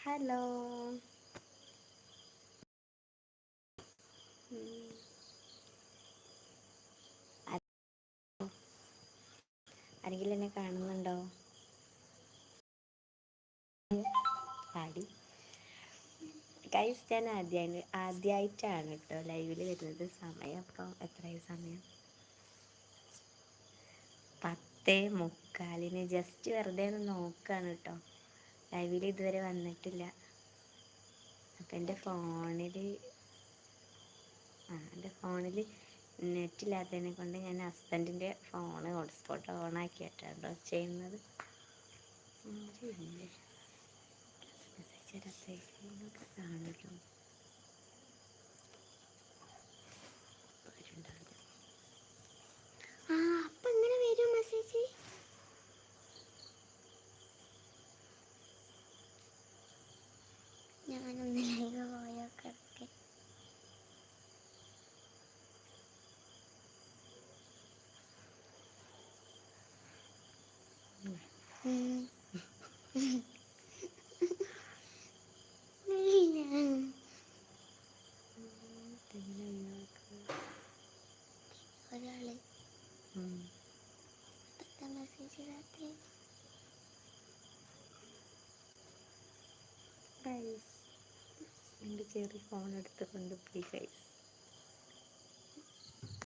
Hello. ആരെങ്കിലും എന്നെ കാണുന്നുണ്ടോ? പാടി. കൈസ് ഞാൻ ആദ്യമായി ആദ്യമായിട്ടാണ് കേട്ടോ ലൈവിൽ വരുന്നത്. സമയം അപ്പം എത്രയായി സമയം? പത്തേ മുക്കാലിന്. ജസ്റ്റ് വെറുതെ നോക്കാണ് കേട്ടോ ലൈവിൽ ഇതുവരെ വന്നിട്ടില്ല. അപ്പം എന്റെ ഫോണിൽ ആ എന്റെ ഫോണിൽ നെറ്റ് ഇല്ലാത്തതിനെ കൊണ്ട് ഞാൻ ഹസ്ബൻഡിന്റെ ഫോണ് ഹോട്ട്സ്പോട്ട് ഓൺ ആക്കിയിട്ടാണോ ചെയ്യുന്നത്. മെസ്സേജ് ചെറിയ ഫോൺ എടുത്തുകൊണ്ട് പ്ലീസ് ഗൈസ്